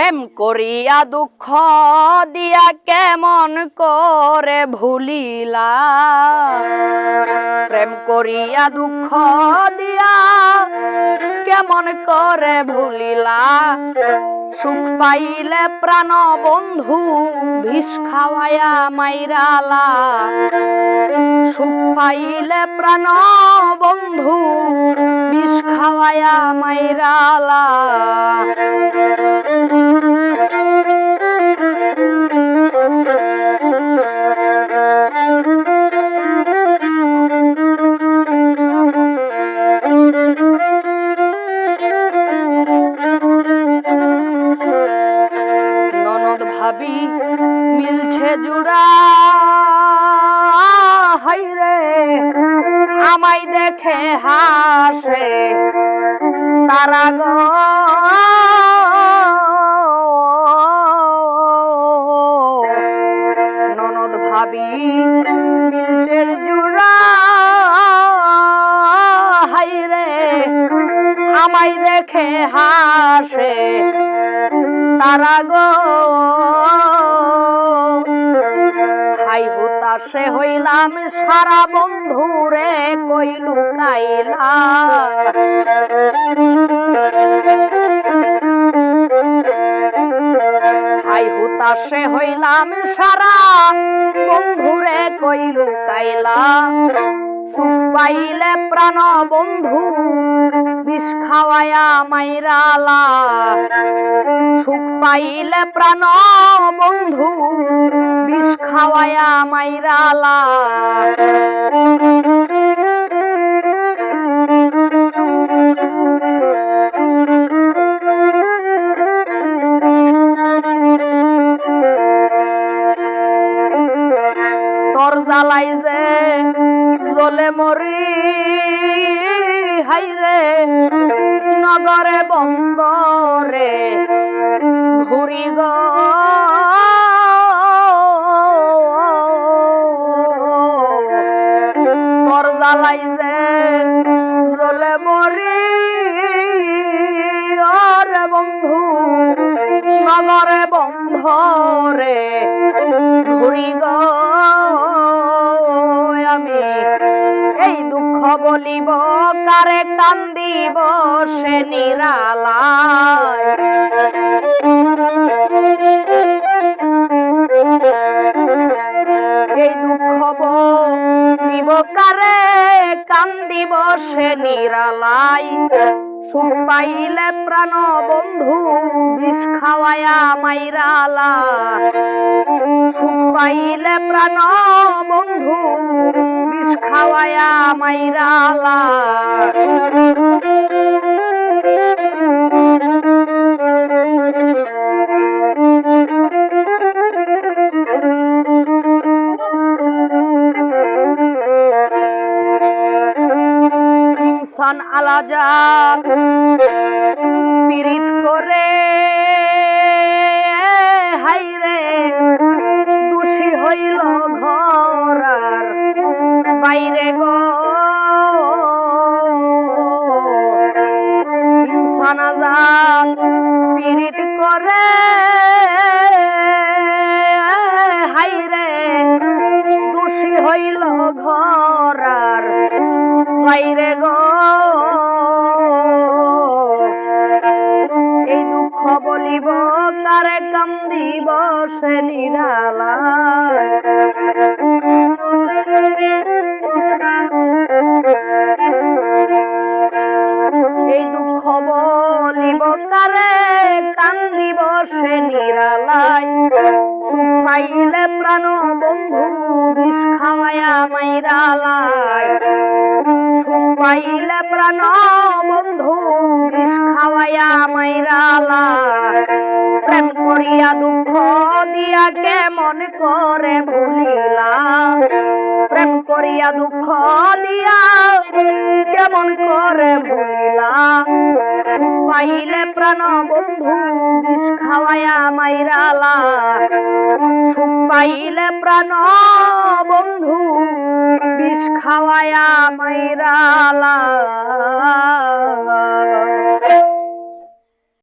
প্রেম করিয়া দুঃখ দিয়া কেমন করে ভুলিলা? প্রেম করিয়া দুঃখ দিয়া কেমন করে ভুলিলা? সুখ পাইলে প্রাণ বন্ধু বিষ খাওয়ায়া মাইরালা। সুখ পাইলে প্রাণ ভাবি মিলছে জুড়া। হাইরে আমায় দেখে হাসে তারা গো। ননদ ভাবি মিলছে জুড়া। হাইরে আমায় দেখে হাসে তারা গো। হাই হুতাশে হইলাম সারা বন্ধুরে কইলু কাইলা হাই হুতাশে হইলাম সারা বন্ধুরে কইলু কাইলা সুখ পাইলে প্রাণ বন্ধু বিষ খাওয়ায়া মাইরালা। সুখ পাইলে প্রাণ বন্ধু বিষ খাওয়ায়া মাইরালা। জ্বালাই যে জলে মরি। হাইরে নগরে বন্দরে ঘুরি গো। ওরে বন্ধু নগরে বন্ধরে ঘুরি গো। আমি বলিব, কারে কান্দিব সে নিরালায়। এই দুঃখ বলিব, কারে কান্দিব সে নিরালাই সুখ পাইলে প্রাণ বন্ধু, বিষ খাওয়ায়া মাইরালা সুখ পাইলে প্রাণ বন্ধু বিষ খাওয়ায়া মাইরালা ইনসান আলাজাত পীড়িত করে পীড়িত করে। হাইরে দোষী হইল ঘরার বাইরে গো। এই দুঃখ বলিব কারে কান্দিব সে নিরালা পাইলে প্রাণ বন্ধু বিষ খাওয়ায়া মাইরালা প্রেম করিয়া দুঃখ দিয়া কেমন করে ভুলিলা প্রেম করিয়া দুঃখ দিয়া কেমন করে ভুলিলা পাইলে প্রাণ বন্ধু বিষ খাওয়ায়া মাইরালা পাইলে প্রাণ বন্ধু বিষ খাওয়ায়া মাইরালা